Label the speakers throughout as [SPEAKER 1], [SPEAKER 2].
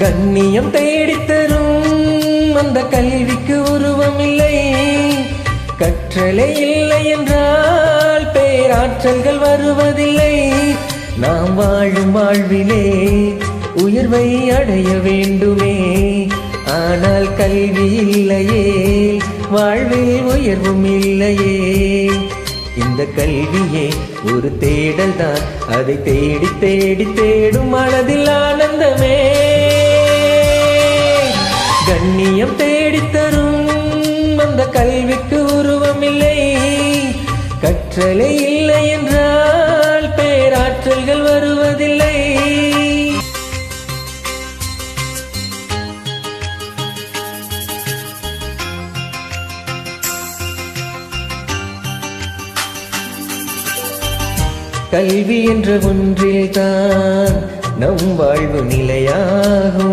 [SPEAKER 1] கண்ணியம் தேடித்தரும். அந்த கல்விக்கு உருவம் இல்லை கற்றலே இல்லை என்றால் பேராற்றல்கள் வருவதில்லை. நாம் வாழும் வாழ்விலே உயர்வை அடைய வேண்டுமே. ஆனால் கல்வி இல்லையே வாழ்வில் உயர்வும் இல்லையே. இந்த கல்வியே ஒரு தேடல் தான் அதை தேடி தேடி தேடும் மனதில் ஆனந்தமே. கண்ணியம் தேடித்தரும். அந்த கல்விக்கு உருவம் இல்லை இல்லை என்றால் பேராற்றல்கள் வருவதில்லை. கல்வி என்ற ஒன்றில்தான் நம் வாழ்வு நிலையாகும்.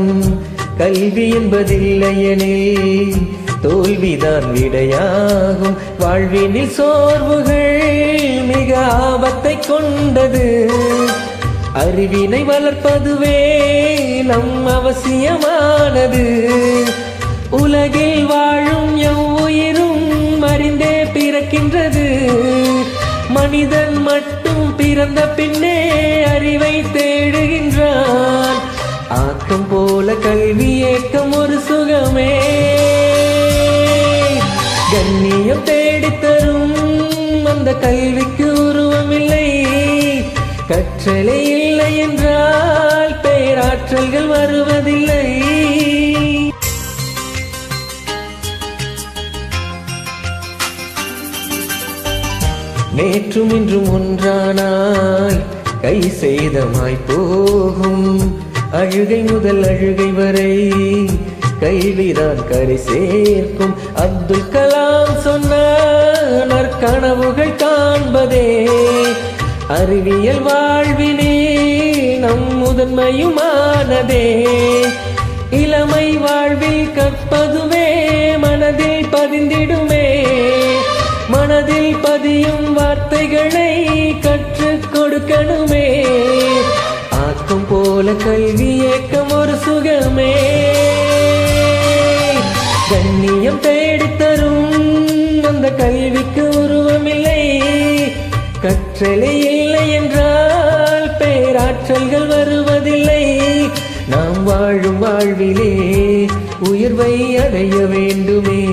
[SPEAKER 1] கல்வி என்பதில்லையெனில் தோல்விதான் விடையாகும். வாழ்வினில் சோர்வுகள் மிக ஆபத்தை கொண்டது. அறிவினை வளர்ப்பதுவே நம் அவசியமானது. உலகில் வாழும் எவ்வுயிரும் அறிந்தே பிறக்கின்றது. மனிதன் மட்டும் பிறந்த பின்னே அறிவை கல்வி ஏக்கம் ஒரு சுகமே. கண்ணியம் தேடித்தரும் அந்த கல்விக்கு உருவமில்லை. கற்றலை இல்லை என்றால் பேராற்றல்கள் வருவதில்லை. நேற்றும் இன்றும் ஒன்றானால் கை செய்தமாய் போகும். அழுகை முதல் அழுகை வரை கைவிதான் கரை சேர்க்கும் அப்துல் கலாம் சொன்னார் கனவுகள் காண்பதே அறிவியல் வாழ்வினே நம் முதன்மையுமானதே. இளமை வாழ்வில் கற்பதுவே மனதில் பதிந்திடுமே. மனதில் பதியும் வார்த்தைகளை கற்றுக் கொடுக்கணுமே. ஆக்கம் போல கல்வி ஏக்கம் ஒரு சுகமே. கண்ணியம் தேடித்தரும் அந்த கல்விக்கு உருவமில்லை. கற்றலை இல்லை என்றால் பேராற்றல்கள் வருவதில்லை. நாம் வாழும் வாழ்விலே உயர்வை அடைய வேண்டுமே.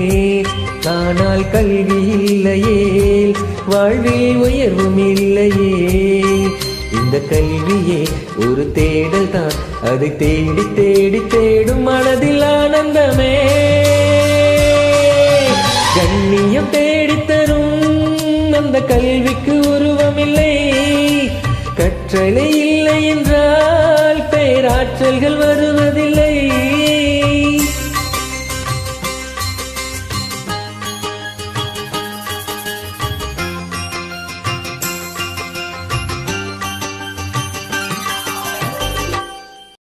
[SPEAKER 1] ஆனால் கல்வி இல்லையே வாழ்வில் உயர்வும் இல்லையே. இந்த கல்வியே ஒரு தேடல் தான் அதை தேடி தேடி தேடும் மனதில் ஆனந்தமே. கண்ணியம் தேடித்தரும் அந்த கல்விக்கு உருவமில்லை. கற்றலை இல்லை என்றால் பேராற்றல்கள் வருவதில்லை.